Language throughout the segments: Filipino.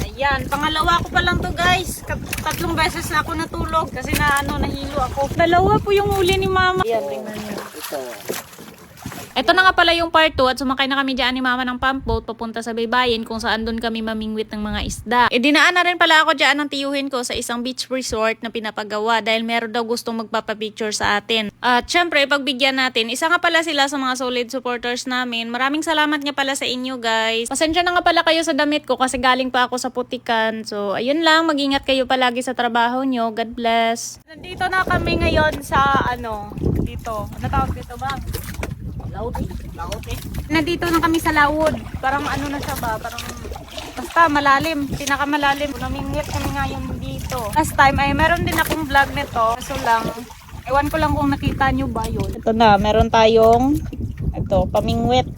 Ayan, pangalawa ko pa lang to guys. Tatlong beses na ako natulog kasi na ano, nahilo ako. Dalawa po yung huli ni mama. Ayan, tingnan niyo. Ito na nga pala yung part 2 at sumakay na kami dyan ni mama ng pump boat papunta sa baybayin kung saan doon kami mamingwit ng mga isda. E dinaan na rin pala ako dyan ng tiyuhin ko sa isang beach resort na pinapagawa dahil meron daw gustong magpapapicture sa atin. At syempre, pagbigyan natin, isa nga pala sila sa mga solid supporters namin. Maraming salamat nga pala sa inyo guys. Pasensya na nga pala kayo sa damit ko kasi galing pa ako sa putikan. So ayun lang, mag-ingat kayo palagi sa trabaho nyo. God bless. Nandito na kami ngayon sa ano, dito. Ano tawag dito ba? Laute. Laute. Nandito na kami sa Laud. Parang ano na siya ba? Parang basta malalim. Pinakamalalim. Namingwit kami ngayon dito. Last time ay meron din akong vlog nito. Kaso lang, ewan ko lang kung nakita nyo ba yun. Ito na, meron tayong ito, pamingwit.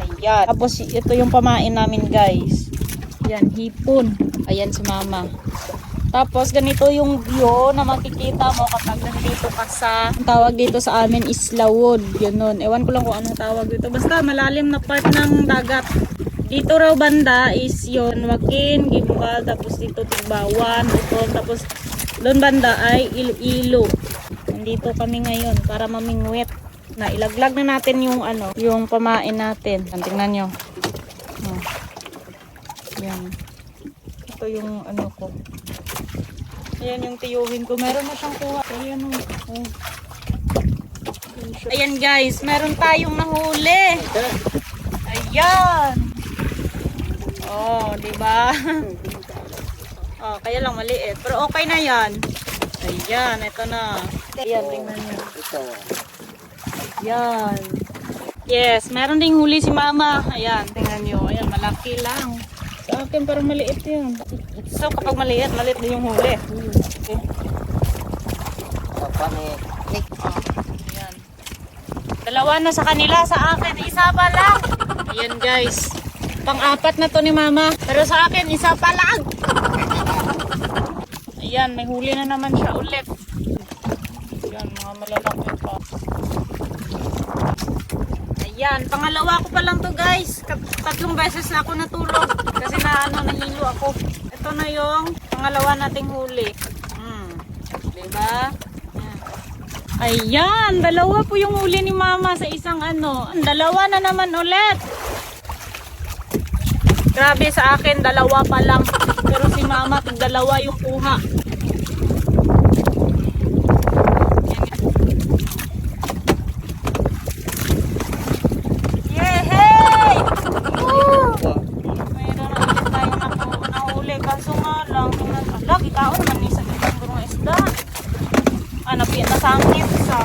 Ayan. Tapos ito yung pamain namin guys. Yan, hipon. Ayan si mama. Tapos ganito yung view na makikita mo kapag nandito ka sa tawag dito sa amin is Lawod. Ganun. Ewan ko lang kung anong tawag dito. Basta malalim na part ng dagat. Dito raw banda is yon Wakin, Gimbal, tapos dito Tigbawan, Bukol, tapos doon banda ay Iloilo. Nandito kami ngayon para mamingwit. Na ilaglag na natin yung ano, yung pamain natin. Tingnan nyo. Oh. Yan. Ito yung ano ko. Ayan yung tiyuhin ko. Meron na siyang kuha. Ayan o. Oh. Ayan guys, meron tayong nahuli. Ayan. Oh, di ba? oh, kaya lang maliit. Pero okay na yan. Ayan, ito na. Ayan, tingnan niyo. Ayan. Yes, meron ding huli si mama. Ayan, tingnan niyo. Ayan, malaki lang. Sa akin parang maliit yun. So kapag maliit, maliit din yung huli. Okay. Ayan. Dalawa na sa kanila, sa akin, isa pa lang. Ayan guys. Pang-apat na to ni mama. Pero sa akin, isa pa lang. Ayan, may huli na naman siya ulit. Ayan, mga malalaki pa. Ayan, pangalawa ko pa lang to guys. Tatlong beses na ako natulog. Kasi na ano, nahilo ako. Ito na yung pangalawa nating huli. Hmm. Diba? Ayan. Ayan, dalawa po yung huli ni mama sa isang ano. Dalawa na naman ulit. Grabe sa akin, dalawa pa lang. Pero si mama, dalawa yung kuha. Yehey! Woo! Mayroon na ulit tayo naku- nahuli. Kaso nga lang, tingnan ka. Lagi tao naman ni sa isang burong isda. Ah, napi- nasangit sa.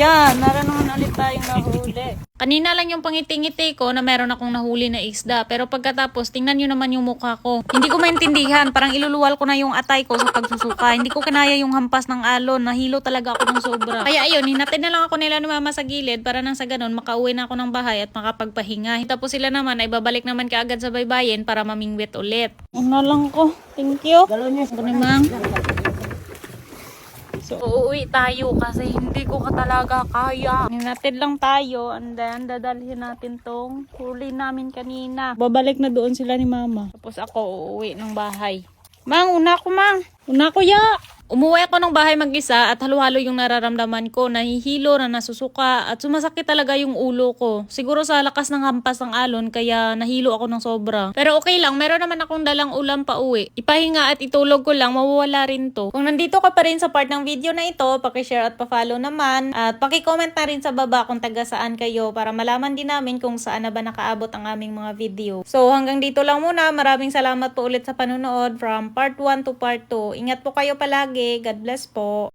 Yan, meron naman ulit tayong nahuli. Kanina lang yung pangiti-ngiti ko na meron akong nahuli na isda. Pero pagkatapos, tingnan nyo naman yung mukha ko. Hindi ko maintindihan. Parang iluluwal ko na yung atay ko sa pagsusuka. Hindi ko kinaya yung hampas ng alon. Nahilo talaga ako ng sobra. Kaya ayun, hinatid na lang ako nila ni mama sa gilid para nang sa ganun, makauwi na ako ng bahay at makapagpahinga. Tapos sila naman ay babalik naman kaagad sa baybayin para mamingwit ulit. Ano lang ko. Thank you. Galon niyo. Mang. So, uuwi tayo kasi hindi ko ka talaga kaya. Ninatid lang tayo and then dadalhin natin tong huli namin kanina. Babalik na doon sila ni mama. Tapos ako uuwi ng bahay. Mang, una ko mang. Una ko ya. Umuwi ako ng bahay mag-isa at halo-halo yung nararamdaman ko. Nahihilo na nasusuka at sumasakit talaga yung ulo ko. Siguro sa lakas ng hampas ng alon kaya nahilo ako ng sobra. Pero okay lang, meron naman akong dalang ulam pa uwi. Ipahinga at itulog ko lang, mawawala rin to. Kung nandito ka pa rin sa part ng video na ito, pakishare at pa-follow naman. At pakicomment na rin sa baba kung taga saan kayo para malaman din namin kung saan na ba nakaabot ang aming mga video. So hanggang dito lang muna. Maraming salamat po ulit sa panonood from part 1 to part 2. Ingat po kayo palagi. God bless po.